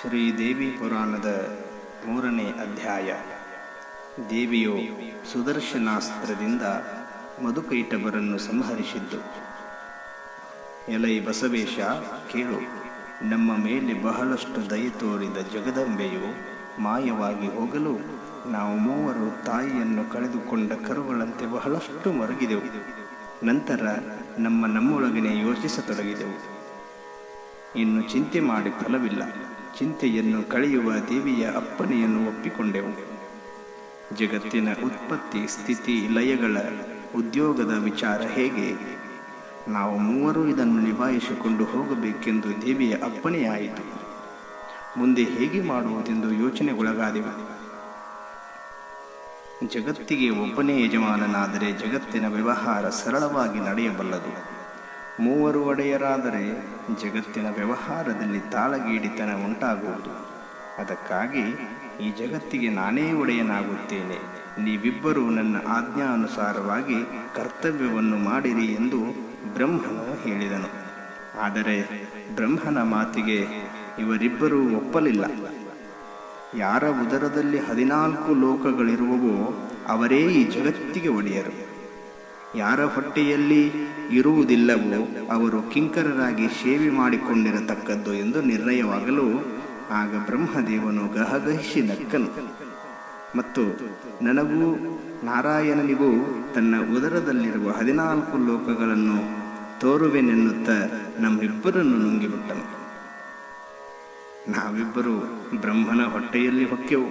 ಶ್ರೀದೇವಿ ಪುರಾಣದ ಮೂರನೇ ಅಧ್ಯಾಯ. ದೇವಿಯು ಸುದರ್ಶನಾಸ್ತ್ರದಿಂದ ಮಧುಕೈಟವರನ್ನು ಸಂಹರಿಸಿದ್ದು. ಎಲೈ ಬಸವೇಶ, ಕೇಳು, ನಮ್ಮ ಮೇಲೆ ಬಹಳಷ್ಟು ದಯ ತೋರಿದ ಜಗದಂಬೆಯು ಮಾಯವಾಗಿ ಹೋಗಲು ನಾವು ಮೂವರು ತಾಯಿಯನ್ನು ಕಳೆದುಕೊಂಡ ಕರುಗಳಂತೆ ಬಹಳಷ್ಟು ಮರಗಿದೆವು. ನಂತರ ನಮ್ಮ ನಮ್ಮೊಳಗನೆ ಯೋಚಿಸತೊಡಗಿದೆವು. ಇನ್ನು ಚಿಂತೆ ಮಾಡಿ ಫಲವಿಲ್ಲ. ಚಿಂತೆಯನ್ನು ಕಳೆಯುವ ದೇವಿಯ ಅಪ್ಪಣೆಯನ್ನು ಒಪ್ಪಿಕೊಂಡೆವು. ಜಗತ್ತಿನ ಉತ್ಪತ್ತಿ, ಸ್ಥಿತಿ, ಲಯಗಳ ಉದ್ಯೋಗದ ವಿಚಾರ ಹೇಗೆ? ನಾವು ಮೂವರು ಇದನ್ನು ನಿಭಾಯಿಸಿಕೊಂಡು ಹೋಗಬೇಕೆಂದು ದೇವಿಯ ಅಪ್ಪಣೆಯಾಯಿತು. ಮುಂದೆ ಹೇಗೆ ಮಾಡುವುದೆಂದು ಯೋಚನೆಗೊಳಗಾದೆವು. ಜಗತ್ತಿಗೆ ಒಬ್ಬನೇ ಯಜಮಾನನಾದರೆ ಜಗತ್ತಿನ ವ್ಯವಹಾರ ಸರಳವಾಗಿ ನಡೆಯಬಲ್ಲದು. ಮೂವರು ಒಡೆಯರಾದರೆ ಜಗತ್ತಿನ ವ್ಯವಹಾರದಲ್ಲಿ ತಾಳಗೀಡಿತನ ಉಂಟಾಗುವುದು. ಅದಕ್ಕಾಗಿ ಈ ಜಗತ್ತಿಗೆ ನಾನೇ ಒಡೆಯನಾಗುತ್ತೇನೆ. ನೀವಿಬ್ಬರೂ ನನ್ನ ಆಜ್ಞಾನುಸಾರವಾಗಿ ಕರ್ತವ್ಯವನ್ನು ಮಾಡಿರಿ ಎಂದು ಬ್ರಹ್ಮನು ಹೇಳಿದನು. ಆದರೆ ಬ್ರಹ್ಮನ ಮಾತಿಗೆ ಇವರಿಬ್ಬರೂ ಒಪ್ಪಲಿಲ್ಲ. ಯಾರ ಉದರದಲ್ಲಿ ಹದಿನಾಲ್ಕು ಲೋಕಗಳಿರುವವೋ ಅವರೇ ಈ ಜಗತ್ತಿಗೆ ಒಡೆಯರು. ಯಾರ ಹೊಟ್ಟೆಯಲ್ಲಿ ಇರುವುದಿಲ್ಲವೋ ಅವರು ಕಿಂಕರರಾಗಿ ಸೇವೆ ಮಾಡಿಕೊಂಡಿರತಕ್ಕದ್ದು ಎಂದು ನಿರ್ಣಯವಾಗಲು ಆಗ ಬ್ರಹ್ಮದೇವನು ಗಹಗಹಿಸಿ ನಕ್ಕನು. ಮತ್ತು ನನಗೂ ನಾರಾಯಣನಿಗೂ ತನ್ನ ಉದರದಲ್ಲಿರುವ ಹದಿನಾಲ್ಕು ಲೋಕಗಳನ್ನು ತೋರುವೆನೆನ್ನುತ್ತ ನಮ್ಮಿಬ್ಬರನ್ನು ನುಂಗಿಬಿಟ್ಟನು. ನಾವಿಬ್ಬರು ಬ್ರಹ್ಮನ ಹೊಟ್ಟೆಯಲ್ಲಿ ಹೊಕ್ಕೆವು.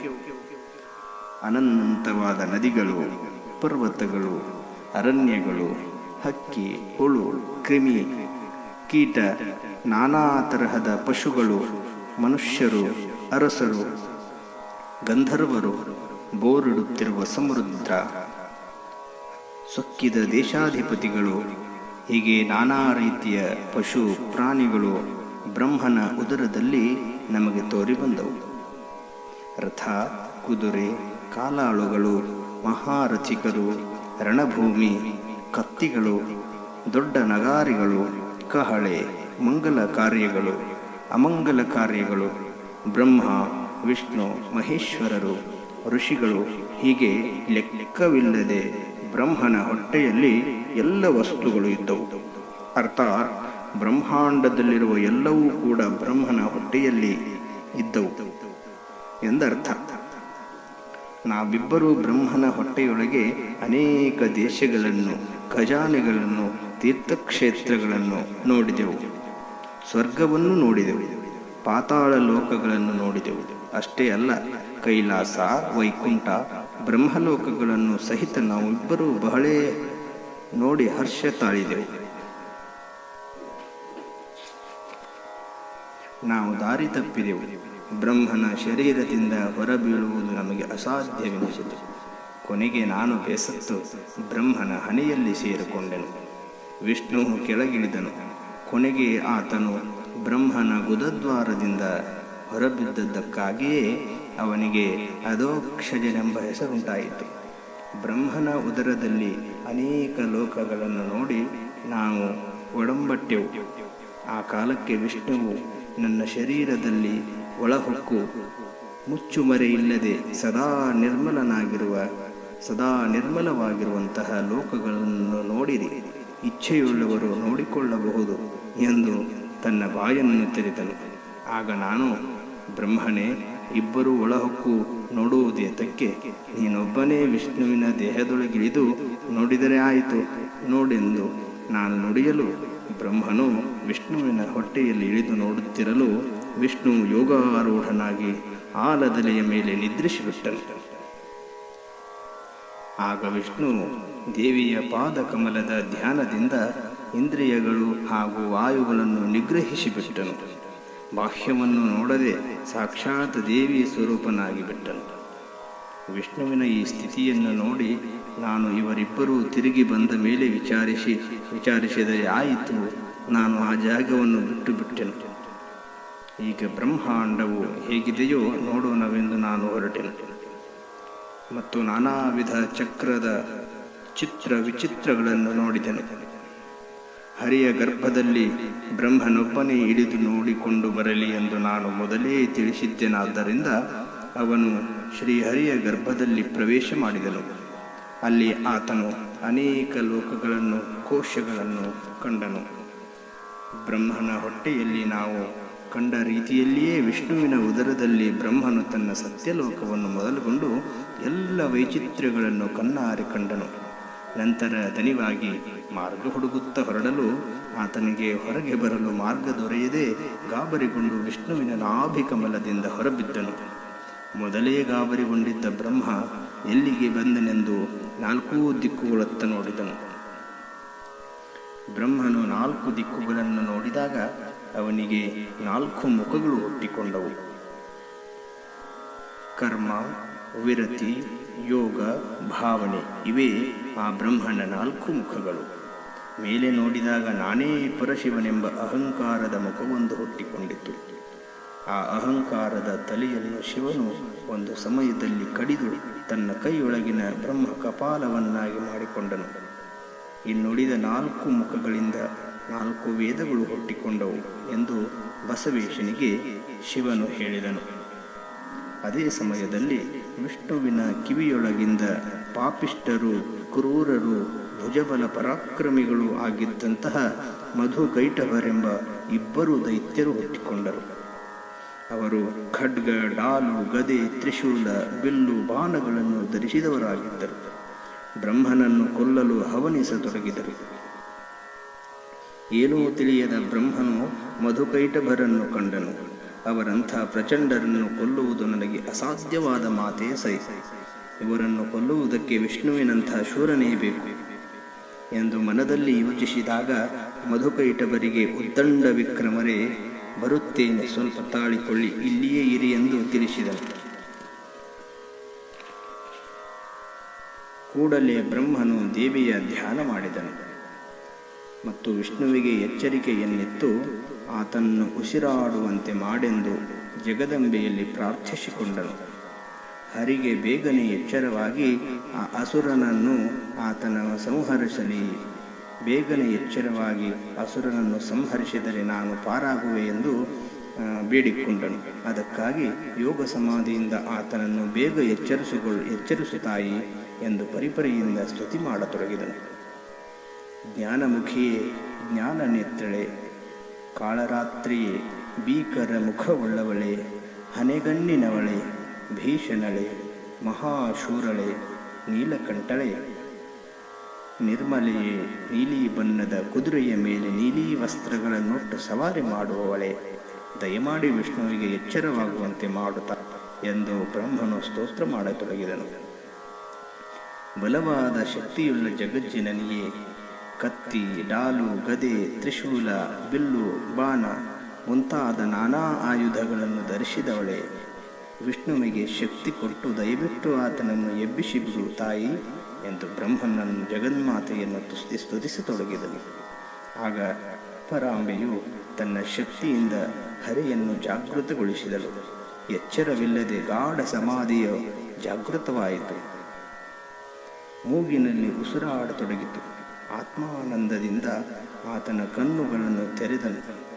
ಅನಂತವಾದ ನದಿಗಳು, ಪರ್ವತಗಳು ಅರಣ್ಯಗಳು, ಹಕ್ಕಿ, ಹುಳು, ಕ್ರಿಮಿ, ಕೀಟ, ನಾನಾ ತರಹದ ಪಶುಗಳು, ಮನುಷ್ಯರು, ಅರಸರು, ಗಂಧರ್ವರು, ಬೋರಿಡುತ್ತಿರುವ ಸಮುದ್ರ, ಸೊಕ್ಕಿದ ದೇಶಾಧಿಪತಿಗಳು, ಹೀಗೆ ನಾನಾ ರೀತಿಯ ಪಶು ಪ್ರಾಣಿಗಳು ಬ್ರಹ್ಮನ ಉದರದಲ್ಲಿ ನಮಗೆ ತೋರಿ ಬಂದವು ರಥ, ಕುದುರೆ, ಕಾಲಾಳುಗಳು, ಮಹಾರಥಿಕರು ರಣಭೂಮಿ, ಕತ್ತಿಗಳು, ದೊಡ್ಡ ನಗಾರಿಗಳು, ಕಹಳೆ, ಮಂಗಲ ಕಾರ್ಯಗಳು, ಅಮಂಗಲ ಕಾರ್ಯಗಳು, ಬ್ರಹ್ಮ, ವಿಷ್ಣು, ಮಹೇಶ್ವರರು, ಋಷಿಗಳು, ಹೀಗೆ ಲೆಕ್ಕವಿಲ್ಲದೆ ಬ್ರಹ್ಮನ ಹೊಟ್ಟೆಯಲ್ಲಿ ಎಲ್ಲ ವಸ್ತುಗಳು ಇದ್ದವು. ಅರ್ಥಾತ್ ಬ್ರಹ್ಮಾಂಡದಲ್ಲಿರುವ ಎಲ್ಲವೂ ಕೂಡ ಬ್ರಹ್ಮನ ಹೊಟ್ಟೆಯಲ್ಲಿ ಇದ್ದವು ಎಂದರ್ಥ. ನಾವಿಬ್ಬರೂ ಬ್ರಹ್ಮನ ಹೊಟ್ಟೆಯೊಳಗೆ ಅನೇಕ ದೇಶಗಳನ್ನು, ಖಜಾನೆಗಳನ್ನು, ತೀರ್ಥಕ್ಷೇತ್ರಗಳನ್ನು ನೋಡಿದೆವು. ಸ್ವರ್ಗವನ್ನು ನೋಡಿದೆವು. ಪಾತಾಳ ಲೋಕಗಳನ್ನು ನೋಡಿದೆವು. ಅಷ್ಟೇ ಅಲ್ಲ, ಕೈಲಾಸ, ವೈಕುಂಠ, ಬ್ರಹ್ಮಲೋಕಗಳನ್ನು ಸಹಿತ ನಾವಿಬ್ಬರೂ ಬಹಳೇ ನೋಡಿ ಹರ್ಷ ತಾಳಿದೆವು. ನಾವು ದಾರಿ ತಪ್ಪಿದೆವು. ಬ್ರಹ್ಮನ ಶರೀರದಿಂದ ಹೊರಬೀಳುವುದು ನಮಗೆ ಅಸಾಧ್ಯವೆನಿಸಿತು. ಕೊನೆಗೆ ನಾನು ಬೇಸತ್ತು ಬ್ರಹ್ಮನ ಹಣೆಯಲ್ಲಿ ಸೇರಿಕೊಂಡೆನು. ವಿಷ್ಣು ಕೆಳಗಿಳಿದನು. ಕೊನೆಗೆ ಆತನು ಬ್ರಹ್ಮನ ಗುದದ್ವಾರದಿಂದ ಹೊರಬಿದ್ದದ್ದಕ್ಕಾಗಿಯೇ ಅವನಿಗೆ ಅಧೋಕ್ಷಜನೆಂಬ ಹೆಸರುಂಟಾಯಿತು. ಬ್ರಹ್ಮನ ಉದರದಲ್ಲಿ ಅನೇಕ ಲೋಕಗಳನ್ನು ನೋಡಿ ನಾವು ಒಡಂಬಟ್ಟೆವು. ಆ ಕಾಲಕ್ಕೆ ವಿಷ್ಣುವು ನನ್ನ ಶರೀರದಲ್ಲಿ ಒಳಹೊಕ್ಕು. ಮುಚ್ಚುಮರೆಯಿಲ್ಲದೆ ಸದಾ ನಿರ್ಮಲನಾಗಿರುವ, ಸದಾ ನಿರ್ಮಲವಾಗಿರುವಂತಹ ಲೋಕಗಳನ್ನು ನೋಡಿರಿ. ಇಚ್ಛೆಯುಳ್ಳವರು ನೋಡಿಕೊಳ್ಳಬಹುದು ಎಂದು ತನ್ನ ಬಾಯನ್ನು ತೆರೆದನು. ಆಗ ನಾನು, ಬ್ರಹ್ಮನೇ, ಇಬ್ಬರು ಒಳಹೊಕ್ಕು ನೋಡುವುದೇತಕ್ಕೆ ನೀನೊಬ್ಬನೇ ವಿಷ್ಣುವಿನ ದೇಹದೊಳಗಿಳಿದು ನೋಡಿದರೆ ಆಯಿತು. ನೋಡೆಂದು ನಾನು ನುಡಿಯಲು ಬ್ರಹ್ಮನು ವಿಷ್ಣುವಿನ ಹೊಟ್ಟೆಯಲ್ಲಿ ಇಳಿದು ನೋಡುತ್ತಿರಲು ವಿಷ್ಣು ಯೋಗಾರೂಢನಾಗಿ ಆಲದಲೆಯ ಮೇಲೆ ನಿದ್ರಿಸಿಬಿಟ್ಟನು. ಆಗ ವಿಷ್ಣು ದೇವಿಯ ಪಾದಕಮಲದ ಧ್ಯಾನದಿಂದ ಇಂದ್ರಿಯಗಳು ಹಾಗೂ ವಾಯುಗಳನ್ನು ನಿಗ್ರಹಿಸಿಬಿಟ್ಟನು. ಬಾಹ್ಯವನ್ನು ನೋಡದೆ ಸಾಕ್ಷಾತ್ ದೇವಿಯ ಸ್ವರೂಪನಾಗಿ ಬಿಟ್ಟನು. ವಿಷ್ಣುವಿನ ಈ ಸ್ಥಿತಿಯನ್ನು ನೋಡಿ ನಾನು ಇವರಿಬ್ಬರೂ ತಿರುಗಿ ಬಂದ ಮೇಲೆ ವಿಚಾರಿಸಿ, ವಿಚಾರಿಸಿದರೆ ಆಯಿತು, ನಾನು ಆ ಜಾಗವನ್ನು ಬಿಟ್ಟು ಬಿಟ್ಟೆನು. ಈಗ ಬ್ರಹ್ಮಾಂಡವು ಹೇಗಿದೆಯೋ ನೋಡೋಣವೆಂದು ನಾನು ಹೊರಟೆನು ಮತ್ತು ನಾನಾ ವಿಧ ಚಕ್ರದ ಚಿತ್ರ ವಿಚಿತ್ರಗಳನ್ನು ನೋಡಿದೆನು. ಹರಿಯ ಗರ್ಭದಲ್ಲಿ ಬ್ರಹ್ಮನೊಬ್ಬನೇ ಹಿಡಿದು ನೋಡಿಕೊಂಡು ಬರಲಿ ಎಂದು ನಾನು ಮೊದಲೇ ತಿಳಿಸಿದ್ದೇನಾದ್ದರಿಂದ ಅವನು ಶ್ರೀಹರಿಯ ಗರ್ಭದಲ್ಲಿ ಪ್ರವೇಶ ಮಾಡಿದನು. ಅಲ್ಲಿ ಆತನು ಅನೇಕ ಲೋಕಗಳನ್ನು, ಕೋಶಗಳನ್ನು ಕಂಡನು. ಬ್ರಹ್ಮನ ಹೊಟ್ಟೆಯಲ್ಲಿ ನಾವು ಕಂಡ ರೀತಿಯಲ್ಲಿಯೇ ವಿಷ್ಣುವಿನ ಉದರದಲ್ಲಿ ಬ್ರಹ್ಮನು ತನ್ನ ಸತ್ಯಲೋಕವನ್ನು ಮೊದಲುಗೊಂಡು ಎಲ್ಲ ವೈಚಿತ್ರ್ಯಗಳನ್ನು ಕಣ್ಣಾರೆ ಕಂಡನು. ನಂತರ ದನಿವಾಗಿ ಮಾರ್ಗ ಹುಡುಗುತ್ತ ಹೊರಡಲು ಆತನಿಗೆ ಹೊರಗೆ ಬರಲು ಮಾರ್ಗ ದೊರೆಯದೆ ಗಾಬರಿಗೊಂಡು ವಿಷ್ಣುವಿನ ನಾಭಿಕಮಲದಿಂದ ಹೊರಬಿದ್ದನು. ಮೊದಲೇ ಗಾಬರಿಗೊಂಡಿದ್ದ ಬ್ರಹ್ಮ ಎಲ್ಲಿಗೆ ಬಂದನೆಂದು ನಾಲ್ಕೂ ದಿಕ್ಕುಗಳತ್ತ ನೋಡಿದನು. ಬ್ರಹ್ಮನು ನಾಲ್ಕು ದಿಕ್ಕುಗಳನ್ನು ನೋಡಿದಾಗ ಅವನಿಗೆ ನಾಲ್ಕು ಮುಖಗಳು ಹುಟ್ಟಿಕೊಂಡವು. ಕರ್ಮ, ವಿರತಿ, ಯೋಗ, ಭಾವನೆ ಇವೇ ಆ ಬ್ರಹ್ಮನ ನಾಲ್ಕು ಮುಖಗಳು. ಮೇಲೆ ನೋಡಿದಾಗ ನಾನೇ ಪರಶಿವನೆಂಬ ಅಹಂಕಾರದ ಮುಖವೊಂದು ಹುಟ್ಟಿಕೊಂಡಿತು ಆ ಅಹಂಕಾರದ ತಲೆಯನ್ನು ಶಿವನು ಒಂದು ಸಮಯದಲ್ಲಿ ಕಡಿದು ತನ್ನ ಕೈಯೊಳಗಿನ ಬ್ರಹ್ಮ ಕಪಾಲವನ್ನಾಗಿ ಮಾಡಿಕೊಂಡನು ಇನ್ನುಳಿದ ನಾಲ್ಕು ಮುಖಗಳಿಂದ ನಾಲ್ಕು ವೇದಗಳು ಹುಟ್ಟಿಕೊಂಡವು ಎಂದು ಬಸವೇಶನಿಗೆ ಶಿವನು ಹೇಳಿದನು. ಅದೇ ಸಮಯದಲ್ಲಿ ವಿಷ್ಣುವಿನ ಕಿವಿಯೊಳಗಿಂದ ಪಾಪಿಷ್ಟರು ಕ್ರೂರರು, ಭುಜಬಲ ಪರಾಕ್ರಮಿಗಳು ಆಗಿದ್ದಂತಹ ಮಧುಕೈಟಭರೆಂಬ ಇಬ್ಬರು ದೈತ್ಯರು ಹುಟ್ಟಿಕೊಂಡರು. ಅವರು ಖಡ್ಗ, ಡಾಲು, ಗದೆ, ತ್ರಿಶೂಲ, ಬಿಲ್ಲು ಬಾಣಗಳನ್ನು ಧರಿಸಿದವರಾಗಿದ್ದರು. ಬ್ರಹ್ಮನನ್ನು ಕೊಲ್ಲಲು ಹವನಿಸತೊಡಗಿದರು. ಏನೂ ತಿಳಿಯದ ಬ್ರಹ್ಮನು ಮಧುಕೈಟಭರನ್ನು ಕಂಡನು. ಅವರಂಥ ಪ್ರಚಂಡರನ್ನು ಕೊಲ್ಲುವುದು ನನಗೆ ಅಸಾಧ್ಯವಾದ ಮಾತೇ ಸರಿ. ಇವರನ್ನು ಕೊಲ್ಲುವುದಕ್ಕೆ ವಿಷ್ಣುವಿನಂಥ ಶೂರನೇ ಬೇಕು. ಎಂದು ಮನದಲ್ಲಿ ಯೋಚಿಸಿದಾಗ ಮಧುಕೈಟಭರಿಗೆ ಉದ್ದಂಡ ವಿಕ್ರಮರೇ, ಬರುತ್ತೇನೆ, ಸ್ವಲ್ಪ ತಾಳಿಕೊಳ್ಳಿ, ಇಲ್ಲಿಯೇ ಇರಿ ಎಂದು ತಿಳಿಸಿದನು. ಕೂಡಲೇ ಬ್ರಹ್ಮನು ದೇವಿಯ ಧ್ಯಾನ ಮಾಡಿದನು. ಮತ್ತು ವಿಷ್ಣುವಿಗೆ ಎಚ್ಚರಿಕೆಯನ್ನಿತ್ತು ಆತನ್ನು ಉಸಿರಾಡುವಂತೆ ಮಾಡೆಂದು ಜಗದಂಬೆಯಲ್ಲಿ ಪ್ರಾರ್ಥಿಸಿಕೊಂಡನು. ಹರಿಗೆ ಬೇಗನೆ ಎಚ್ಚರವಾಗಿ ಆ ಅಸುರನನ್ನು ಆತನ ಸಂಹರಿಸಲಿ. ಬೇಗನೆ ಎಚ್ಚರವಾಗಿ ಅಸುರನನ್ನು ಸಂಹರಿಸಿದರೆ ನಾನು ಪಾರಾಗುವೆ ಎಂದು ಬೇಡಿಕೊಂಡನು. ಅದಕ್ಕಾಗಿ ಯೋಗ ಸಮಾಧಿಯಿಂದ ಆತನನ್ನು ಬೇಗ ಎಚ್ಚರಿಸಿಕೊಳ್ಳ ಎಚ್ಚರಿಸು ತಾಯಿ ಎಂದು ಪರಿಪರಿಯಿಂದ ಸ್ತುತಿ ಮಾಡತೊಡಗಿದನು. ಜ್ಞಾನಮುಖಿಯೇ ಜ್ಞಾನ ನೇತ್ರಳೆ ಕಾಳರಾತ್ರಿಯೇ, ಭೀಕರ ಮುಖವುಳ್ಳವಳೆ, ಹನೆಗಣ್ಣಿನವಳೆ, ಭೀಷಣಳೆ, ಮಹಾಶೂರಳೆ, ನೀಲಕಂಠಳೆ. ನಿರ್ಮಲೆಯೇ, ನೀಲಿ ಬಣ್ಣದ ಕುದುರೆಯ ಮೇಲೆ ನೀಲಿ ವಸ್ತ್ರಗಳನ್ನುಟ್ಟು ಸವಾರಿ ಮಾಡುವವಳೆ. ದಯಮಾಡಿ ವಿಷ್ಣುವಿಗೆ ಎಚ್ಚರವಾಗುವಂತೆ ಮಾಡುತ್ತ ಎಂದು ಬ್ರಹ್ಮನು ಸ್ತೋತ್ರ ಮಾಡತೊಡಗಿದನು. ಬಲವಾದ ಶಕ್ತಿಯುಳ್ಳ ಜಗಜ್ಜನನಿಯೇ ಕತ್ತಿ, ಡಾಲು, ಗದೆ, ತ್ರಿಶೂಲ, ಬಿಲ್ಲು, ಬಾಣ ಮುಂತಾದ ನಾನಾ ಆಯುಧಗಳನ್ನು ಧರಿಸಿದವಳೆ. ವಿಷ್ಣುವಿಗೆ ಶಕ್ತಿ ಕೊಟ್ಟು ದಯವಿಟ್ಟು ಆತನನ್ನು ಎಬ್ಬಿಸಿ ಬಿಡು ತಾಯಿ ಎಂದು ಬ್ರಹ್ಮನನ್ನು ಜಗನ್ಮಾತೆಯನ್ನು ತುಸ್ತಿ ಸ್ತುತಿಸತೊಡಗಿದನು. ಆಗ ಪರಾಂಬೆಯು ತನ್ನ ಶಕ್ತಿಯಿಂದ ಹರಿಯನ್ನು ಜಾಗೃತಗೊಳಿಸಿದಳು. ಎಚ್ಚರವಿಲ್ಲದೆ ಗಾಢ ಸಮಾಧಿಯ ಜಾಗೃತವಾಯಿತು. ಮೂಗಿನಲ್ಲಿ ಉಸಿರಾಡತೊಡಗಿತು. ಆತ್ಮಾನಂದದಿಂದ ಆತನ ಕಣ್ಣುಗಳನ್ನು ತೆರೆದನು.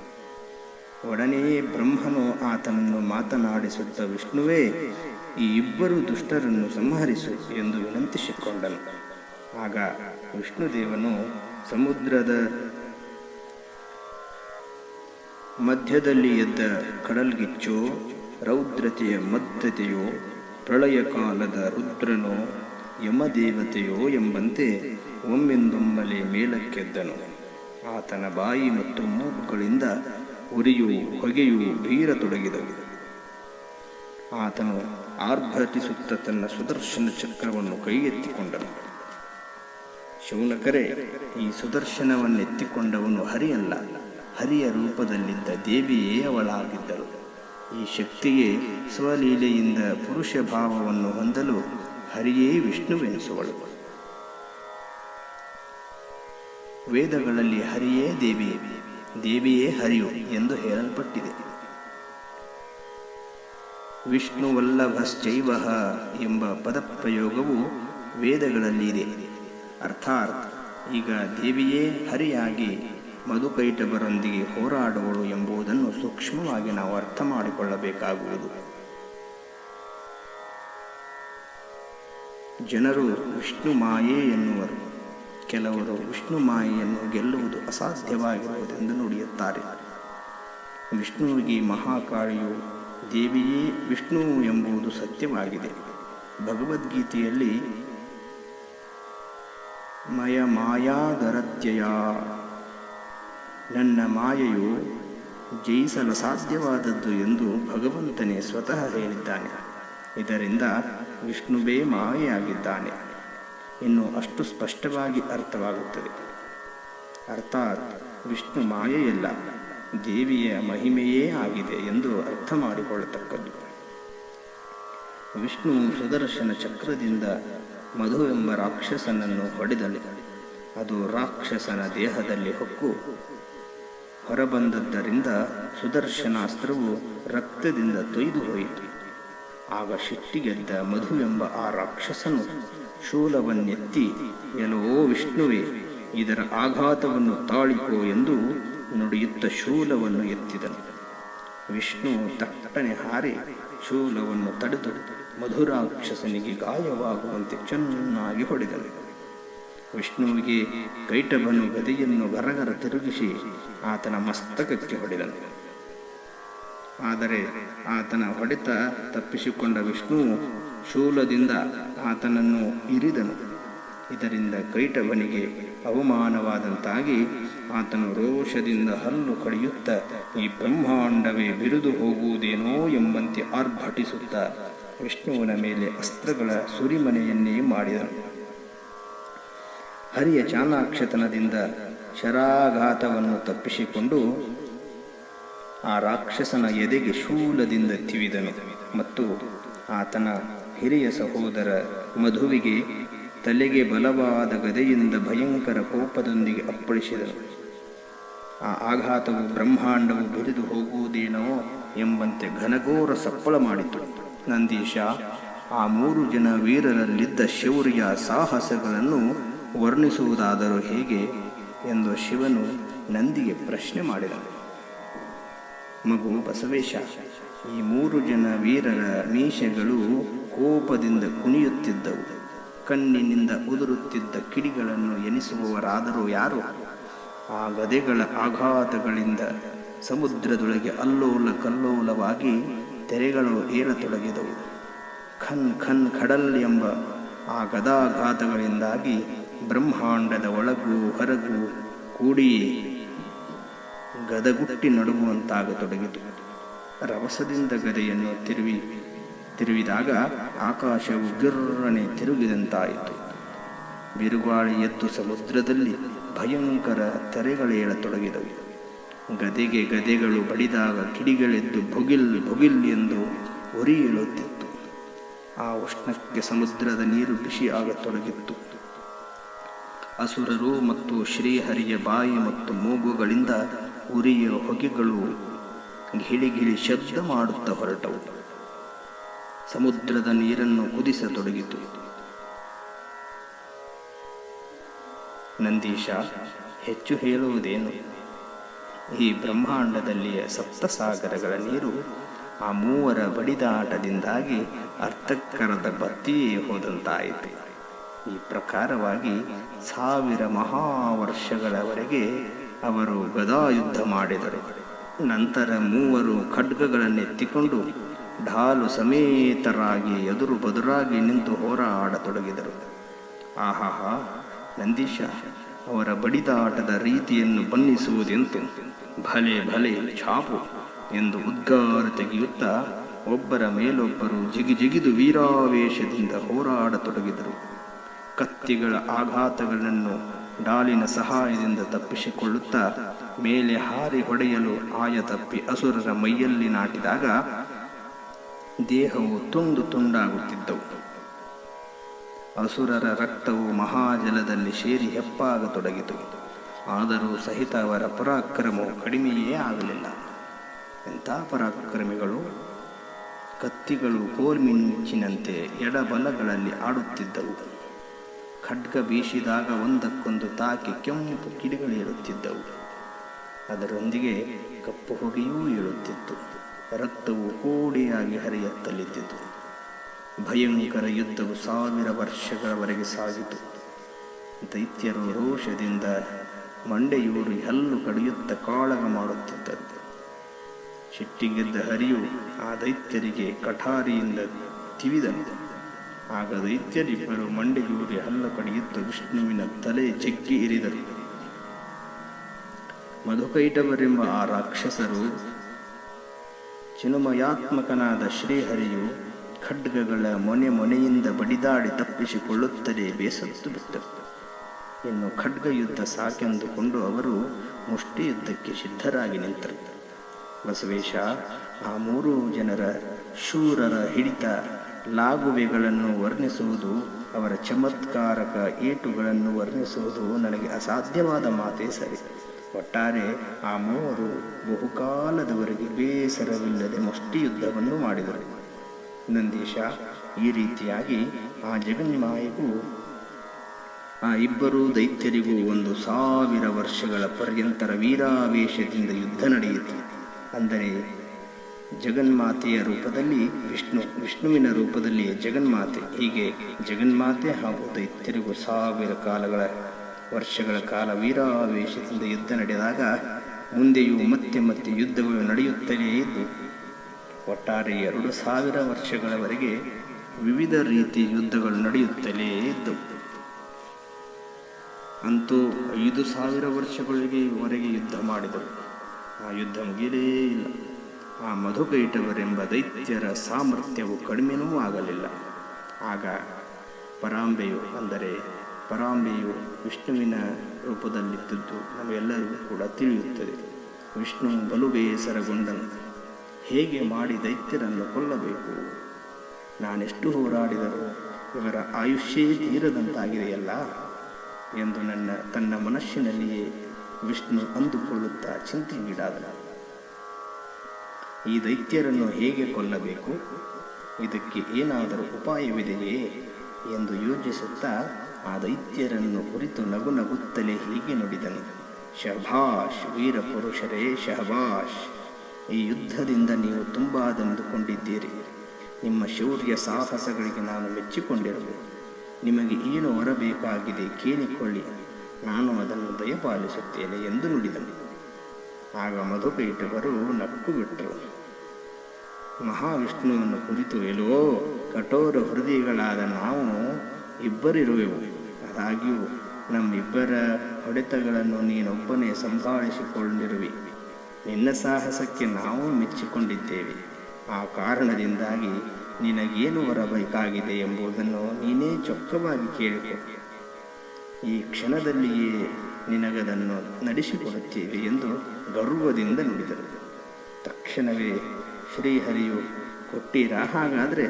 ಒಡನೆಯೇ ಬ್ರಹ್ಮನು ಆತನನ್ನು ಮಾತನಾಡಿಸುತ್ತ ವಿಷ್ಣುವೇ, ಈ ಇಬ್ಬರು ದುಷ್ಟರನ್ನು ಸಂಹರಿಸು ಎಂದು ವಿನಂತಿಸಿಕೊಂಡನು. ಆಗ ವಿಷ್ಣುದೇವನು ಸಮುದ್ರದ ಮಧ್ಯದಲ್ಲಿ ಎದ್ದ ಕಡಲ್ಗಿಚ್ಚೋ, ರೌದ್ರತೆಯ ಮದ್ದತೆಯೋ ಪ್ರಳಯ ಕಾಲದ ರುದ್ರನೋ ಯಮದೇವತೆಯೋ ಎಂಬಂತೆ ಒಮ್ಮೆಂದೊಮ್ಮಲೆ ಮೇಲಕ್ಕೆದ್ದನು. ಆತನ ಬಾಯಿ ಮತ್ತು ಮೂಗುಗಳಿಂದ ಉರಿಯು ಹೊಗೆಯು ಬೀರತೊಡಗಿದವು ಆತನು ಆರ್ಭಟಿಸುತ್ತ ತನ್ನ ಸುದರ್ಶನ ಚಕ್ರವನ್ನು ಕೈಗೆತ್ತಿಕೊಂಡನು. ಶೌನಕರೇ, ಈ ಸುದರ್ಶನವನ್ನೆತ್ತಿಕೊಂಡವನು ಹರಿಯಲ್ಲ. ಹರಿಯ ರೂಪದಲ್ಲಿದ್ದ ದೇವಿಯೇ ಅವಳಾಗಿದ್ದಳು. ಈ ಶಕ್ತಿಯೇ ಸ್ವಲೀಲೆಯಿಂದ ಪುರುಷ ಭಾವವನ್ನು ಹೊಂದಲು ಹರಿಯೇ ವಿಷ್ಣುವೆನಿಸುವಳು ವೇದಗಳಲ್ಲಿ ಹರಿಯೇ ದೇವಿ, ದೇವಿಯೇ ಹರಿಯು ಎಂದು ಹೇಳಲ್ಪಟ್ಟಿದೆ. ವಿಷ್ಣುವಲ್ಲಭಶ್ಚೈವ ಎಂಬ ಪದಪ್ರಯೋಗವು ವೇದಗಳಲ್ಲಿ ಇದೆ. ಅರ್ಥಾತ್ ಈಗ ದೇವಿಯೇ ಹರಿಯಾಗಿ ಮಧುಕೈಟವರೊಂದಿಗೆ ಹೋರಾಡುವಳು ಎಂಬುದನ್ನು ಸೂಕ್ಷ್ಮವಾಗಿ ನಾವು ಅರ್ಥ ಮಾಡಿಕೊಳ್ಳಬೇಕಾಗುವುದು. ಜನರು ವಿಷ್ಣು ಮಾಯೆ ಎನ್ನುವರು. ಕೆಲವರು ವಿಷ್ಣು ಮಾಯೆಯನ್ನು ಗೆಲ್ಲುವುದು ಅಸಾಧ್ಯವಾಗಿರುವುದೆಂದು ನುಡಿಯುತ್ತಾರೆ. ವಿಷ್ಣುವಿಗೆ ಮಹಾಕಾಳಿಯು ದೇವಿಯೇ ವಿಷ್ಣು ಎಂಬುದು ಸತ್ಯವಾಗಿದೆ. ಭಗವದ್ಗೀತೆಯಲ್ಲಿ ಮಯ ಮಾಯಾದರತ್ಯಯ ನನ್ನ ಮಾಯೆಯು ಜಯಿಸಲು ಸಾಧ್ಯವಾದದ್ದು ಎಂದು ಭಗವಂತನೇ ಸ್ವತಃ ಹೇಳಿದ್ದಾನೆ. ಇದರಿಂದ ವಿಷ್ಣುವೇ ಮಾಯೆಯಾಗಿದ್ದಾನೆ. ಇನ್ನು ಅಷ್ಟು ಸ್ಪಷ್ಟವಾಗಿ ಅರ್ಥವಾಗುತ್ತದೆ. ಅರ್ಥಾತ್ ವಿಷ್ಣು ಮಾಯೆಯಲ್ಲ, ದೇವಿಯ ಮಹಿಮೆಯೇ ಆಗಿದೆ ಎಂದು ಅರ್ಥ ಮಾಡಿಕೊಳ್ಳತಕ್ಕದ್ದು ವಿಷ್ಣು ಸುದರ್ಶನ ಚಕ್ರದಿಂದ ಮಧು ಎಂಬ ರಾಕ್ಷಸನನ್ನು ಹೊಡೆದಲೆ ಅದು ರಾಕ್ಷಸನ ದೇಹದಲ್ಲಿ ಹೊಕ್ಕು. ಹೊರಬಂದದ್ದರಿಂದ ಸುದರ್ಶನಾಸ್ತ್ರವು ರಕ್ತದಿಂದ ತೊಯ್ದು ಹೋಯಿತು. ಆಗ ಶಿಟ್ಟಿಗೆದ್ದ ಮಧು ಎಂಬ ಆ ರಾಕ್ಷಸನು ಶೂಲವನ್ನೆತ್ತಿ ಎಲೋ ವಿಷ್ಣುವೇ, ಇದರ ಆಘಾತವನ್ನು ತಾಳಿಕೋ ಎಂದು ನುಡಿಯುತ್ತ ಶೂಲವನ್ನು ಎತ್ತಿದನು. ವಿಷ್ಣು ತಟ್ಟನೆ ಹಾರಿ ಶೂಲವನ್ನು ತಡೆದು ಮಧುರಾಕ್ಷಸನಿಗೆ ಗಾಯವಾಗುವಂತೆ ಚೆನ್ನಾಗಿ ಹೊಡೆದನು. ವಿಷ್ಣುವಿಗೆ ಕೈಟಭನು ಗದೆಯನ್ನು ಗರಗರ ತಿರುಗಿಸಿ ಆತನ ಮಸ್ತಕಕ್ಕೆ ಹೊಡೆದನು. ಆದರೆ ಆತನ ಹೊಡೆತ ತಪ್ಪಿಸಿಕೊಂಡ ವಿಷ್ಣು ಶೂಲದಿಂದ ಆತನನ್ನು ಇರಿದನು. ಇದರಿಂದ ಕೈಟವನಿಗೆ ಅವಮಾನವಾದಂತಾಗಿ ಆತನು ರೋಷದಿಂದ ಹಲ್ಲು ಕಡಿಯುತ್ತ ಈ ಬ್ರಹ್ಮಾಂಡವೇ ಬಿರುದು ಹೋಗುವುದೇನೋ ಎಂಬಂತೆ ಆರ್ಭಟಿಸುತ್ತ ವಿಷ್ಣುವಿನ ಮೇಲೆ ಅಸ್ತ್ರಗಳ ಸುರಿಮನೆಯನ್ನೇ ಮಾಡಿದನು. ಹರಿಯ ಚಾಣಾಕ್ಷತನದಿಂದ ಶರಾಘಾತವನ್ನು ತಪ್ಪಿಸಿಕೊಂಡು ಆ ರಾಕ್ಷಸನ ಎದೆಗೆ ಶೂಲದಿಂದ ತಿವಿದನು ಮತ್ತು ಆತನ ಹಿರಿಯ ಸಹೋದರ ಮಧುವಿಗೆ ತಲೆಗೆ ಬಲವಾದ ಗದೆಯಿಂದ ಭಯಂಕರ ಕೋಪದೊಂದಿಗೆ ಅಪ್ಪಳಿಸಿದನು. ಆ ಆಘಾತವು ಬ್ರಹ್ಮಾಂಡವು ಬಿರಿದು ಹೋಗುವುದೇನೋ ಎಂಬಂತೆ ಘನಘೋರ ಸಪ್ಪಳ ಮಾಡಿತು. ನಂದೀಶ, ಆ ಮೂರು ಜನ ವೀರರಲ್ಲಿದ್ದ ಶೌರ್ಯ ಸಾಹಸಗಳನ್ನು ವರ್ಣಿಸುವುದಾದರೂ ಹೇಗೆ ಎಂದು ಶಿವನು ನಂದಿಗೆ ಪ್ರಶ್ನೆ ಮಾಡಿದನು. ಮಗು ಬಸವೇಶ ಈ ಮೂರು ಜನ ವೀರರ ಮೀಸೆಗಳು ಕೋಪದಿಂದ ಕುಣಿಯುತ್ತಿದ್ದವು. ಕಣ್ಣಿನಿಂದ ಉದುರುತ್ತಿದ್ದ ಕಿಡಿಗಳನ್ನು ಎನಿಸುವವರಾದರೂ ಯಾರು? ಆ ಗದೆಗಳ ಆಘಾತಗಳಿಂದ ಸಮುದ್ರದೊಳಗೆ ಅಲ್ಲೋಲ ಕಲ್ಲೋಲವಾಗಿ ತೆರೆಗಳು ಏರತೊಡಗಿದವು. ಖನ್ ಖನ್ ಖಡಲ್ ಎಂಬ ಆ ಗದಾಘಾತಗಳಿಂದಾಗಿ ಬ್ರಹ್ಮಾಂಡದ ಒಳಗೂ ಹೊರಗೂ ಕೂಡಿ ಗದಗುಟ್ಟಿ ನಡುಗುವಂತಾಗತೊಡಗಿತು. ರವಸದಿಂದ ಗದೆಯನ್ನು ತಿರುವಿ, ತಿರುವಿದಾಗ ಆಕಾಶ ಗಿರ್ರನೆ ತಿರುಗಿದಂತಾಯಿತು. ಬಿರುಗಾಳಿ ಎದ್ದು ಸಮುದ್ರದಲ್ಲಿ ಭಯಂಕರ ತೆರೆಗಳೇಳತೊಡಗಿದವು. ಗದೆಗೆ ಗದೆಗಳು ಬಡಿದಾಗ ಕಿಡಿಗಳೆದ್ದು ಭುಗಿಲ್ ಭುಗಿಲ್ ಎಂದು ಉರಿ ಏಳುತ್ತಿತ್ತು ಆ ಉಷ್ಣಕ್ಕೆ ಸಮುದ್ರದ ನೀರು ಬಿಸಿಯಾಗತೊಡಗಿತ್ತು ಅಸುರರು ಮತ್ತು ಶ್ರೀಹರಿಯ ಬಾಯಿ ಮತ್ತು ಮೂಗುಗಳಿಂದ ಉರಿಯ ಹೊಗೆಗಳು ಗಿಳಿ ಶಬ್ದ ಮಾಡುತ್ತಾ ಹೊರಟವು. ಸಮುದ್ರದ ನೀರನ್ನು ಕುದಿಸತೊಡಗಿತು. ನಂದೀಶ, ಹೆಚ್ಚು ಹೇಳುವುದೇನು? ಈ ಬ್ರಹ್ಮಾಂಡದಲ್ಲಿಯ ಸಪ್ತಸಾಗರಗಳ ನೀರು ಆ ಮೂವರ ಬಡಿದಾಟದಿಂದಾಗಿ ಅರ್ಥಕ್ಕರದ ಬತ್ತಿಯೇ ಹೋದಂತಾಯಿತು. ಈ ಪ್ರಕಾರವಾಗಿ ಸಾವಿರ ಮಹಾವರ್ಷಗಳವರೆಗೆ ಅವರು ಗದಾಯುದ್ಧ ಮಾಡಿದರು. ನಂತರ ಮೂವರು ಖಡ್ಗಗಳನ್ನೆತ್ತಿಕೊಂಡು ಢಾಲು ಸಮೇತರಾಗಿ ಎದುರು ಬದುರಾಗಿ ನಿಂತು ಹೋರಾಡತೊಡಗಿದರು. ಆಹಾಹಾ, ನಂದೀಶ, ಅವರ ಬಡಿದಾಟದ ರೀತಿಯನ್ನು ಬಣ್ಣಿಸುವುದೆಂತು? ಭಲೆ ಭಲೆ, ಛಾಪು! ಎಂದು ಉದ್ಗಾರ ತೆಗೆಯುತ್ತಾ ಒಬ್ಬರ ಮೇಲೊಬ್ಬರು ಜಿಗಿ ಜಿಗಿದು ವೀರಾವೇಶದಿಂದ ಹೋರಾಡತೊಡಗಿದರು. ಕತ್ತಿಗಳ ಆಘಾತಗಳನ್ನು ಡಾಲಿನ ಸಹಾಯದಿಂದ ತಪ್ಪಿಸಿಕೊಳ್ಳುತ್ತಾ ಮೇಲೆ ಹಾರಿ ಹೊಡೆಯಲು ಆಯ ತಪ್ಪಿ ಅಸುರರ ಮೈಯಲ್ಲಿ ನಾಟಿದಾಗ ದೇಹವು ತುಂಡು ತುಂಡಾಗುತ್ತಿದ್ದವು. ಅಸುರರ ರಕ್ತವು ಮಹಾಜಲದಲ್ಲಿ ಸೇರಿ ಹೆಪ್ಪಾಗತೊಡಗಿತು. ಆದರೂ ಸಹಿತ ಅವರ ಪರಾಕ್ರಮವು ಕಡಿಮೆಯೇ ಆಗಲಿಲ್ಲ. ಎಂಥ ಪರಾಕ್ರಮಿಗಳು? ಕತ್ತಿಗಳು ಕೋಲ್ಮಿಂಚಿನಂತೆ ಎಡಬಲಗಳಲ್ಲಿ ಆಡುತ್ತಿದ್ದವು. ಖಡ್ಗ ಬೀಸಿದಾಗ ಒಂದಕ್ಕೊಂದು ತಾಕಿ ಕೆಂಪು ಕಿಡಿಗಳೇರುತ್ತಿದ್ದವು ಅದರೊಂದಿಗೆ ಕಪ್ಪು ಹೊಗೆಯೂ ಏಳುತ್ತಿತ್ತು ರಕ್ತವು ಕೋಡಿಯಾಗಿ ಹರಿಯತ್ತಲಿದ್ದಿತು. ಭಯಂಕರ ಯುದ್ಧವು ಸಾವಿರ ವರ್ಷಗಳವರೆಗೆ ಸಾಗಿತು. ದೈತ್ಯರು ರೋಷದಿಂದ ಮಂಡೆಯೂರು ಹಲ್ಲು ಕಡಿಯುತ್ತ ಕಾಳಗ ಮಾಡುತ್ತಿದ್ದರು. ಸಿಟ್ಟಿಗೆದ್ದ ಹರಿಯು ಆ ದೈತ್ಯರಿಗೆ ಕಠಾರಿಯಿಂದ ತಿವಿದನು. ಆಗ ದೈತ್ಯರಿಬ್ಬರು ಮಂಡೆಯೂರಿ ಹಲ್ಲು ಕಡಿಯುತ್ತ ವಿಷ್ಣುವಿನ ತಲೆ ಚಿಕ್ಕಿ ಇರಿದರು. ಮಧುಕೈಟವರೆಂಬ ಆ ರಾಕ್ಷಸರು ಚಿನುಮಯಾತ್ಮಕನಾದ ಶ್ರೀಹರಿಯು ಖಡ್ಗಗಳ ಮೊನೆ ಮೊನೆಯಿಂದ ಬಡಿದಾಡಿ ತಪ್ಪಿಸಿಕೊಳ್ಳುತ್ತಲೇ ಬೇಸತ್ತು ಬಿಟ್ಟರು. ಇನ್ನು ಖಡ್ಗ ಯುದ್ಧ ಸಾಕೆಂದುಕೊಂಡು ಅವರು ಮುಷ್ಟಿ ಯುದ್ಧಕ್ಕೆ ಸಿದ್ಧರಾಗಿ ನಿಂತರು. ಬಸವೇಶ, ಆ ಮೂರು ಜನರ ಶೂರರ ಹಿಡಿತ ಲಾಗುವೆಗಳನ್ನು ವರ್ಣಿಸುವುದು, ಅವರ ಚಮತ್ಕಾರಕ ಏಟುಗಳನ್ನು ವರ್ಣಿಸುವುದು ನನಗೆ ಅಸಾಧ್ಯವಾದ ಮಾತೇ ಸರಿ. ಒಟ್ಟಾರೆ ಆ ಮೂವರು ಬಹುಕಾಲದವರೆಗೆ ಬೇಸರವಿಲ್ಲದೆ ಮುಷ್ಟಿಯುದ್ಧವನ್ನು ಮಾಡಿದರು. ನಂದೀಶ, ಈ ರೀತಿಯಾಗಿ ಆ ಜಗನ್ಮಾಯಿಗೂ, ಆ ಇಬ್ಬರೂ ದೈತ್ಯರಿಗೂ ಒಂದು ಸಾವಿರ ವರ್ಷಗಳ ಪರ್ಯಂತರ ವೀರಾವೇಶದಿಂದ ಯುದ್ಧ ನಡೆಯಿತು. ಅಂದರೆ ಜಗನ್ಮಾತೆಯ ರೂಪದಲ್ಲಿ ವಿಷ್ಣು, ವಿಷ್ಣುವಿನ ರೂಪದಲ್ಲಿ ಜಗನ್ಮಾತೆ. ಹೀಗೆ ಜಗನ್ಮಾತೆ ಹಾಗೂ ದೈತ್ಯರಿಗೂ ಸಾವಿರ ಕಾಲಗಳ ವರ್ಷಗಳ ಕಾಲ ವೀರಾವೇಶದಿಂದ ಯುದ್ಧ ನಡೆದಾಗ ಮುಂದೆಯೂ ಮತ್ತೆ ಮತ್ತೆ ಯುದ್ಧಗಳು ನಡೆಯುತ್ತಲೇ ಇದ್ದು, ಒಟ್ಟಾರೆ ಎರಡು ಸಾವಿರ ವರ್ಷಗಳವರೆಗೆ ವಿವಿಧ ರೀತಿಯ ಯುದ್ಧಗಳು ನಡೆಯುತ್ತಲೇ ಇದ್ದವು ಅಂತೂ ಐದು ಸಾವಿರ ವರ್ಷಗಳಿಗೆ ವರೆಗೆ ಯುದ್ಧ ಮಾಡಿದರು. ಆ ಯುದ್ಧ ಮುಗಿಯಲೇ ಇಲ್ಲ. ಆ ಮಧುಕೈಟವರೆಂಬ ದೈತ್ಯರ ಸಾಮರ್ಥ್ಯವು ಕಡಿಮೆನೂ ಆಗಲಿಲ್ಲ. ಆಗ ಪರಾಂಬೆಯು, ಅಂದರೆ ಪರಾಂಬೆಯು ವಿಷ್ಣುವಿನ ರೂಪದಲ್ಲಿದ್ದುದು ನಮಗೆಲ್ಲರಿಗೂ ಕೂಡ ತಿಳಿಯುತ್ತದೆ. ವಿಷ್ಣು ಬಲು ಬೇಸರಗೊಂಡನು ಹೇಗೆ ಮಾಡಿ ದೈತ್ಯರನ್ನು ಕೊಲ್ಲಬೇಕು? ನಾನೆಷ್ಟು ಹೋರಾಡಿದರೂ ಇವರ ಆಯುಷ್ಯೇ ತೀರದಂತಾಗಿದೆಯಲ್ಲ? ಎಂದು ನನ್ನ, ತನ್ನ ಮನಸ್ಸಿನಲ್ಲಿಯೇ ವಿಷ್ಣು ಅಂದುಕೊಳ್ಳುತ್ತಾ ಚಿಂತೆಗೀಡಾದನು. ಈ ದೈತ್ಯರನ್ನು ಹೇಗೆ ಕೊಲ್ಲಬೇಕು? ಇದಕ್ಕೆ ಏನಾದರೂ ಉಪಾಯವಿದೆಯೇ ಎಂದು ಯೋಚಿಸುತ್ತಾ ಆ ದೈತ್ಯರನ್ನು ಕುರಿತು ನಗು ನಗುತ್ತಲೇ ಹೀಗೆ ನುಡಿದನು. ಶಭಾಷ್, ವೀರ ಪುರುಷರೇ ಶಹಬಾಷ್ ಈ ಯುದ್ಧದಿಂದ ನೀವು ತುಂಬ ತುಂಬಾದೆಂದುಕೊಂಡಿದ್ದೀರಿ ನಿಮ್ಮ ಶೌರ್ಯ ಸಾಹಸಗಳಿಗೆ ನಾನು ಮೆಚ್ಚಿಕೊಂಡಿರುವೆ. ನಿಮಗೆ ಏನು ಹೊರಬೇಕಾಗಿದೆ ಕೇಳಿಕೊಳ್ಳಿ. ನಾನು ಅದನ್ನು ದಯಪಾಲಿಸುತ್ತೇನೆ ಎಂದು ನುಡಿದನು. ಆಗ ಮಧುಪೇಟವರು ನಕ್ಕು ಬಿಟ್ಟರು ಮಹಾವಿಷ್ಣುವನ್ನು ಕುರಿತು ಎಲ್ಲೋ ಕಠೋರ ಹೃದಯಗಳಾದ ನಾವು ಇಬ್ಬರಿರುವೆವು. ಆದಾಗ್ಯೂ, ನಮ್ಮಿಬ್ಬರ ಹೊಡೆತಗಳನ್ನು ನೀನೊಬ್ಬನೇ ಸಂಭಾಳಿಸಿಕೊಂಡಿರುವಿ. ನಿನ್ನ ಸಾಹಸಕ್ಕೆ ನಾವು ಮೆಚ್ಚಿಕೊಂಡಿದ್ದೇವೆ. ಆ ಕಾರಣದಿಂದಾಗಿ ನಿನಗೇನು ಬರಬೇಕಾಗಿದೆ ಎಂಬುದನ್ನು ನೀನೇ ಚೊಕ್ಕವಾಗಿ ಕೇಳಿಕೊ. ಈ ಕ್ಷಣದಲ್ಲಿಯೇ ನಿನಗದನ್ನು ನಡೆಸಿಕೊಡುತ್ತೇವೆ ಎಂದು ಗರ್ವದಿಂದ ನುಡಿದರು. ತಕ್ಷಣವೇ ಶ್ರೀಹರಿಯು, ಕೊಟ್ಟೀರಾ? ಹಾಗಾದರೆ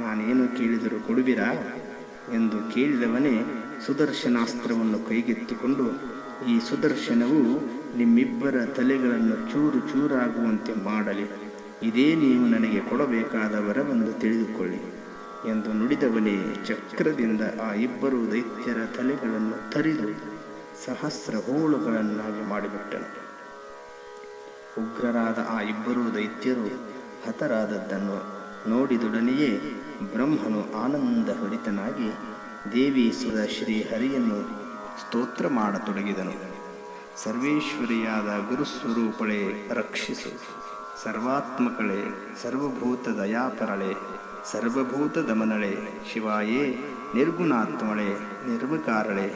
ನಾನೇನು ಕೇಳಿದರೂ ಕೊಡುವಿರಾ? ಎಂದು ಕೇಳಿದವನೇ ಸುದರ್ಶನಾಸ್ತ್ರವನ್ನು ಕೈಗೆತ್ತಿಕೊಂಡು, ಈ ಸುದರ್ಶನವು ನಿಮ್ಮಿಬ್ಬರ ತಲೆಗಳನ್ನು ಚೂರು ಚೂರಾಗುವಂತೆ ಮಾಡಲಿ. ಇದೇ ನೀವು ನನಗೆ ಕೊಡಬೇಕಾದ ವರವೆಂದು ತಿಳಿದುಕೊಳ್ಳಿ. ಎಂದು ನುಡಿದವನೇ ಚಕ್ರದಿಂದ ಆ ಇಬ್ಬರು ದೈತ್ಯರ ತಲೆಗಳನ್ನು ತರಿದು ಸಹಸ್ರ ಹೋಳುಗಳನ್ನಾಗಿ ಮಾಡಿಬಿಟ್ಟನು. ಉಗ್ರರಾದ ಆ ಇಬ್ಬರು ದೈತ್ಯರು ಹತರಾದದ್ದನ್ನು ನೋಡಿದೊಡನೆಯೇ ಬ್ರಹ್ಮನು ಆನಂದ ಹೊಡಿತನಾಗಿ ದೇವಿ ಸುರ ಶ್ರೀ ಹರಿಯನ್ನು ಸ್ತೋತ್ರ ಮಾಡತೊಡಗಿದನು. ಸರ್ವೇಶ್ವರಿಯಾದ ಗುರುಸ್ವರೂಪಳೆ ರಕ್ಷಿಸು. ಸರ್ವಾತ್ಮಕಳೆ, ಸರ್ವಭೂತ ದಯಾಪರಳೆ, ಸರ್ವಭೂತ ದಮನಳೆ, ಶಿವಾಯೇ, ನಿರ್ಗುಣಾತ್ಮಳೆ, ನಿರ್ವಿಕಾರಳೆ,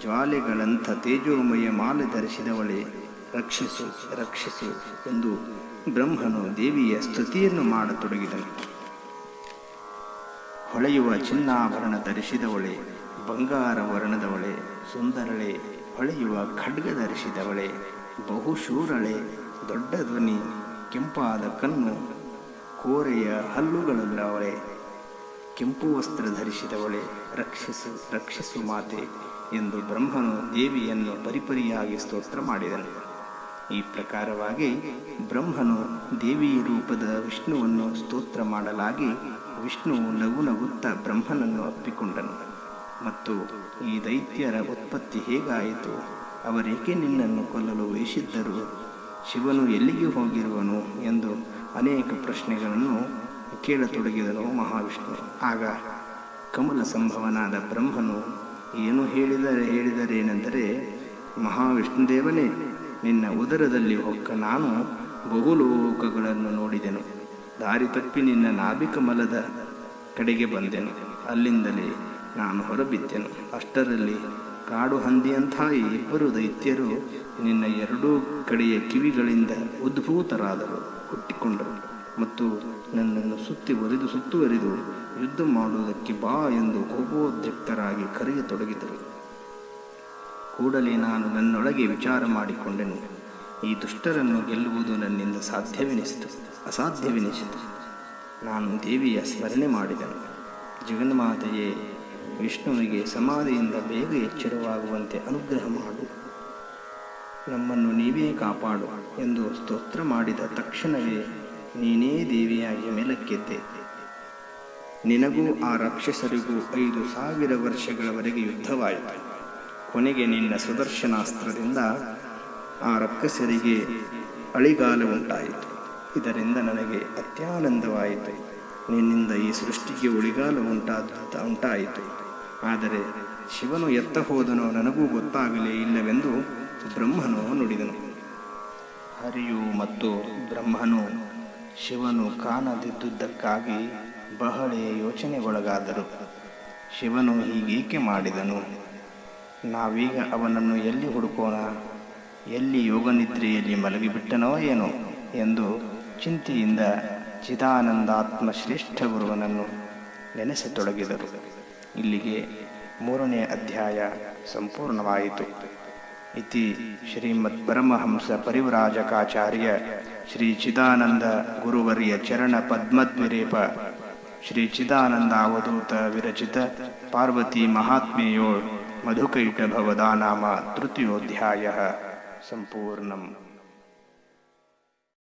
ಜ್ವಾಲೆಗಳಂಥ ತೇಜೋಮಯ ಮಾಲೆ ಧರಿಸಿದವಳೆ ರಕ್ಷಿಸು ರಕ್ಷಿಸು ಎಂದು ಬ್ರಹ್ಮನು ದೇವಿಯ ಸ್ತುತಿಯನ್ನು ಮಾಡತೊಡಗಿದನು. ಹೊಳೆಯುವ ಚಿನ್ನಾಭರಣ ಧರಿಸಿದವಳೆ ಬಂಗಾರ ವರ್ಣದವಳೆ ಸುಂದರಳೆ, ಹೊಳೆಯುವ ಖಡ್ಗ ಧರಿಸಿದವಳೆ ಬಹುಶೂರಳೆ, ದೊಡ್ಡ ಧ್ವನಿ, ಕೆಂಪಾದ ಕಣ್ಣು, ಕೋರೆಯ ಹಲ್ಲುಗಳುಳ್ಳವಳೆ ಕೆಂಪು ವಸ್ತ್ರ ಧರಿಸಿದವಳೆ ರಕ್ಷಿಸು ರಕ್ಷಿಸು ಮಾತೆ ಎಂದು ಬ್ರಹ್ಮನು ದೇವಿಯನ್ನು ಪರಿಪರಿಯಾಗಿ ಸ್ತೋತ್ರ ಮಾಡಿದನು. ಈ ಪ್ರಕಾರವಾಗಿ ಬ್ರಹ್ಮನು ದೇವಿ ರೂಪದ ವಿಷ್ಣುವನ್ನು ಸ್ತೋತ್ರ ಮಾಡಲಾಗಿ ವಿಷ್ಣುವು ನಗು ನಗುತ್ತಾ ಬ್ರಹ್ಮನನ್ನು ಅಪ್ಪಿಕೊಂಡನು. ಮತ್ತು ಈ ದೈತ್ಯರ ಉತ್ಪತ್ತಿ ಹೇಗಾಯಿತು? ಅವರೇಕೆ ನಿನ್ನನ್ನು ಕೊಲ್ಲಲು ವಹಿಸಿದ್ದರು ಶಿವನು ಎಲ್ಲಿಗೆ ಹೋಗಿರುವನು ಎಂದು ಅನೇಕ ಪ್ರಶ್ನೆಗಳನ್ನು ಕೇಳತೊಡಗಿದನು ಮಹಾವಿಷ್ಣು. ಆಗ ಕಮಲ ಸಂಭವನಾದ ಬ್ರಹ್ಮನು, ಏನು ಹೇಳಿದರೆ ಹೇಳಿದರೇನೆಂದರೆ ಮಹಾವಿಷ್ಣುದೇವನೇ ನಿನ್ನ ಉದರದಲ್ಲಿ ಹೊಕ್ಕ ನಾನು ಬಹುಲೋಕಗಳನ್ನು ನೋಡಿದೆನು. ದಾರಿ ತಪ್ಪಿ ನಿನ್ನ ನಾಭಿಕಮಲದ ಕಡೆಗೆ ಬಂದೆನು. ಅಲ್ಲಿಂದಲೇ ನಾನು ಹೊರಬಿದ್ದೆನು. ಅಷ್ಟರಲ್ಲಿ ಕಾಡು ಹಂದಿಯಂಥ ಇಬ್ಬರು ದೈತ್ಯರು ನಿನ್ನ ಎರಡೂ ಕಡೆಯ ಕಿವಿಗಳಿಂದ ಉದ್ಭೂತರಾದರು, ಹುಟ್ಟಿಕೊಂಡರು ಮತ್ತು ನನ್ನನ್ನು ಸುತ್ತಿ ಒರಿದು ಸುತ್ತುವರಿದು ಯುದ್ಧ ಮಾಡುವುದಕ್ಕೆ ಬಾ ಎಂದು ಕೋಪೋದ್ರಿಕ್ತರಾಗಿ ಕರೆಯತೊಡಗಿದರು. ಕೂಡಲೇ ನಾನು ನನ್ನೊಳಗೆ ವಿಚಾರ ಮಾಡಿಕೊಂಡೆನು. ಈ ದುಷ್ಟರನ್ನು ಗೆಲ್ಲುವುದು ನನ್ನಿಂದ ಸಾಧ್ಯವೆನಿಸಿತು. ಅಸಾಧ್ಯವೆನಿಸಿತು. ನಾನು ದೇವಿಯ ಸ್ಮರಣೆ ಮಾಡಿದನು. ಜಗನ್ಮಾತೆಯೇ, ವಿಷ್ಣುವಿಗೆ ಸಮಾಧಿಯಿಂದ ಬೇಗ ಎಚ್ಚರವಾಗುವಂತೆ ಅನುಗ್ರಹ ಮಾಡು. ನಮ್ಮನ್ನು ನೀವೇ ಕಾಪಾಡು ಎಂದು ಸ್ತೋತ್ರ ಮಾಡಿದ ತಕ್ಷಣವೇ ನೀನೇ ದೇವಿಯಾಗಿ ಮೇಲಕ್ಕೆದ್ದೆ. ನಿನಗೂ ಆ ರಾಕ್ಷಸರಿಗೂ ಐದು ಸಾವಿರ ವರ್ಷಗಳವರೆಗೆ ಯುದ್ಧವಾಯಿತು. ಕೊನೆಗೆ ನಿನ್ನ ಸುದರ್ಶನಾಸ್ತ್ರದಿಂದ ಆ ರಕ್ಕಸರಿಗೆ ಅಳಿಗಾಲ ಉಂಟಾಯಿತು. ಇದರಿಂದ ನನಗೆ ಅತ್ಯಾನಂದವಾಯಿತು. ನಿನ್ನಿಂದ ಈ ಸೃಷ್ಟಿಗೆ ಉಳಿಗಾಲ ಉಂಟಾದ ಉಂಟಾಯಿತು. ಆದರೆ ಶಿವನು ಎತ್ತ ಹೋದನೋ ನನಗೂ ಗೊತ್ತಾಗಲೇ ಇಲ್ಲವೆಂದು ಬ್ರಹ್ಮನು ನುಡಿದನು. ಹರಿಯು ಮತ್ತು ಬ್ರಹ್ಮನು ಶಿವನು ಕಾಣದಿದ್ದುದಕ್ಕಾಗಿ ಬಹಳ ಯೋಚನೆಗೊಳಗಾದರು. ಶಿವನು ಹೀಗೇಕೆ ಮಾಡಿದನು? ನಾವೀಗ ಅವನನ್ನು ಎಲ್ಲಿ ಹುಡುಕೋಣ? ಎಲ್ಲಿ ಯೋಗನಿದ್ರೆಯಲ್ಲಿ ಮಲಗಿಬಿಟ್ಟನೋ ಏನೋ ಎಂದು ಚಿಂತೆಯಿಂದ ಚಿದಾನಂದಾತ್ಮ ಶ್ರೇಷ್ಠ ಗುರುವನನ್ನು ನೆನೆಸತೊಡಗಿದರು. ಇಲ್ಲಿಗೆ ಮೂರನೇ ಅಧ್ಯಾಯ ಸಂಪೂರ್ಣವಾಯಿತು. ಇತಿ ಶ್ರೀಮದ್ ಪರಮಹಂಸ ಪರಿವ್ರಾಜಕಾಚಾರ್ಯ ಶ್ರೀ ಚಿದಾನಂದ ಗುರುವರಿಯ ಚರಣ ಪದ್ಮದ್ವಿರೇಪ, ಶ್ರೀ ಚಿದಾನಂದ ಅವಧೂತ ವಿರಚಿತ ಪಾರ್ವತಿ ಮಹಾತ್ಮೆಯೋ मधुकैटभवदानामा तृतीयोऽध्यायः सम्पूर्णम्।